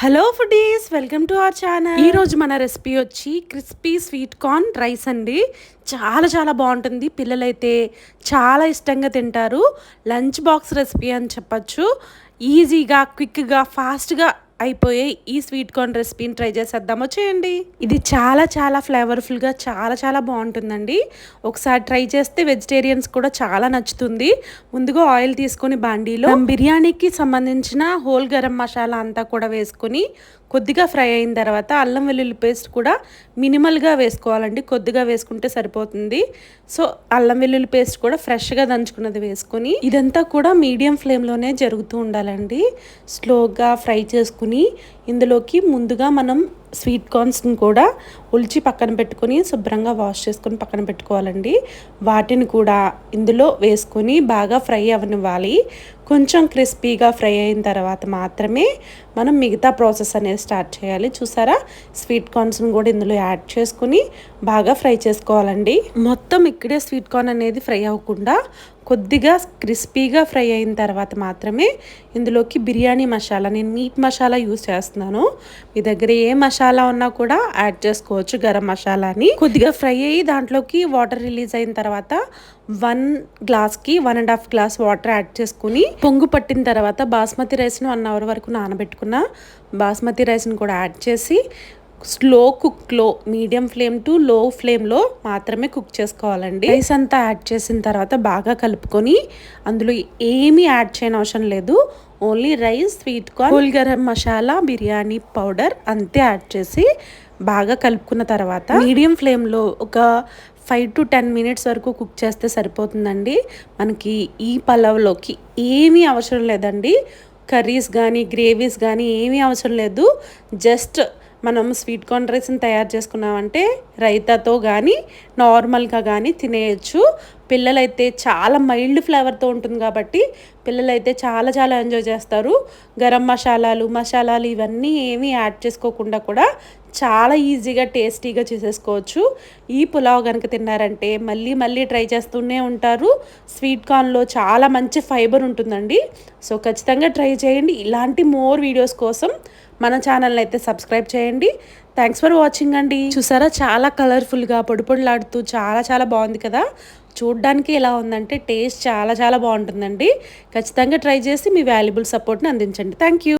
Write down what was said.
Hello foodies welcome to our channel ఈ రోజు మన రెసిపీ వచ్చి క్రిస్పీ స్వీట్ కార్న్ రైస్ అండి. చాలా చాలా బాగుంటుంది. పిల్లలైతే చాలా ఇష్టంగా తింటారు. లంచ్ బాక్స్ రెసిపీ అని చెప్పచ్చు. ఈజీగా క్విక్గా ఫాస్ట్గా అయిపోయే ఈ స్వీట్ కార్న్ రెసిపీని ట్రై చేసేద్దామో? చేయండి. ఇది చాలా చాలా ఫ్లేవర్ఫుల్గా చాలా చాలా బాగుంటుందండి. ఒకసారి ట్రై చేస్తే వెజిటేరియన్స్ కూడా చాలా నచ్చుతుంది. ముందుగా ఆయిల్ తీసుకొని బాండీలో బిర్యానీకి సంబంధించిన హోల్ గరం మసాలా అంతా కూడా వేసుకొని కొద్దిగా ఫ్రై అయిన తర్వాత అల్లం వెల్లుల్లి పేస్ట్ కూడా మినిమల్గా వేసుకోవాలండి. కొద్దిగా వేసుకుంటే సరిపోతుంది. సో అల్లం వెల్లుల్లి పేస్ట్ కూడా ఫ్రెష్గా దంచుకున్నది వేసుకొని ఇదంతా కూడా మీడియం ఫ్లేమ్లోనే జరుగుతూ ఉండాలండి. స్లోగా ఫ్రై చేసుకుని ఇందులోకి ముందుగా మనం స్వీట్ కార్న్స్ని కూడా ఉల్చి పక్కన పెట్టుకొని శుభ్రంగా వాష్ చేసుకొని పక్కన పెట్టుకోవాలండి. వాటిని కూడా ఇందులో వేసుకొని బాగా ఫ్రై అవనివ్వాలి. కొంచెం క్రిస్పీగా ఫ్రై అయిన తర్వాత మాత్రమే మనం మిగతా ప్రాసెస్ అనేది స్టార్ట్ చేయాలి. చూసారా? స్వీట్ కార్న్స్ని కూడా ఇందులో యాడ్ చేసుకుని బాగా ఫ్రై చేసుకోవాలండి. మొత్తం ఇక్కడే స్వీట్ కార్న్ అనేది ఫ్రై అవ్వకుండా కొద్దిగా క్రిస్పీగా ఫ్రై అయిన తర్వాత మాత్రమే ఇందులోకి బిర్యానీ మసాలా. నేను మీట్ మసాలా యూస్ చేస్తున్నాను. మీ దగ్గర ఏ మసాలా ఉన్నా కూడా యాడ్ చేసుకోవచ్చు గరం మసాలాని. కొద్దిగా ఫ్రై అయ్యి దాంట్లోకి వాటర్ రిలీజ్ అయిన తర్వాత వన్ గ్లాస్కి one and half glass water add చేసుకుని పొంగు పట్టిన తర్వాత బాస్మతి రైస్ను వన్ అవర్ వరకు నానబెట్టుకున్న బాస్మతి రైస్ని కూడా యాడ్ చేసి స్లో కుక్లో మీడియం ఫ్లేమ్ టు లో ఫ్లేమ్లో మాత్రమే కుక్ చేసుకోవాలండి. రైస్ అంతా యాడ్ చేసిన తర్వాత బాగా కలుపుకొని అందులో ఏమీ యాడ్ చేయని అవసరం లేదు. Only rice sweet corn whole garam masala biryani powder అంతే యాడ్ చేసి బాగా కలుపుకున్న తర్వాత మీడియం ఫ్లేమ్లో ఒక ఫైవ్ టు టెన్ మినిట్స్ వరకు కుక్ చేస్తే సరిపోతుందండి. మనకి ఈ పలవ్లోకి ఏమీ అవసరం లేదండి. కర్రీస్ కానీ గ్రేవీస్ కానీ ఏమీ అవసరం లేదు. జస్ట్ మనం స్వీట్ కార్న్ రైస్ని తయారు చేసుకున్నామంటే రైతాతో కానీ నార్మల్గా కానీ తినేయచ్చు. పిల్లలైతే చాలా మైల్డ్ ఫ్లేవర్తో ఉంటుంది కాబట్టి పిల్లలైతే చాలా చాలా ఎంజాయ్ చేస్తారు. గరం మసాలాలు మసాలాలు ఇవన్నీ ఏమీ యాడ్ చేసుకోకుండా కూడా చాలా ఈజీగా టేస్టీగా చేసేసుకోవచ్చు. ఈ పులావ్ కనుక తిన్నారంటే మళ్ళీ మళ్ళీ ట్రై చేస్తూనే ఉంటారు. స్వీట్ కార్న్లో చాలా మంచి ఫైబర్ ఉంటుందండి. సో ఖచ్చితంగా ట్రై చేయండి. ఇలాంటి మోర్ వీడియోస్ కోసం మన ఛానల్ని అయితే సబ్స్క్రైబ్ చేయండి. థ్యాంక్స్ ఫర్ వాచింగ్ అండి. చూసారా? చాలా కలర్ఫుల్గా పొడిపొడిలాడుతూ చాలా చాలా బాగుంది కదా? చూడ్డానికి ఎలా ఉందంటే టేస్ట్ చాలా చాలా బాగుంటుందండి. ఖచ్చితంగా ట్రై చేసి మీ వాల్యుబుల్ సపోర్ట్ని అందించండి. Thank you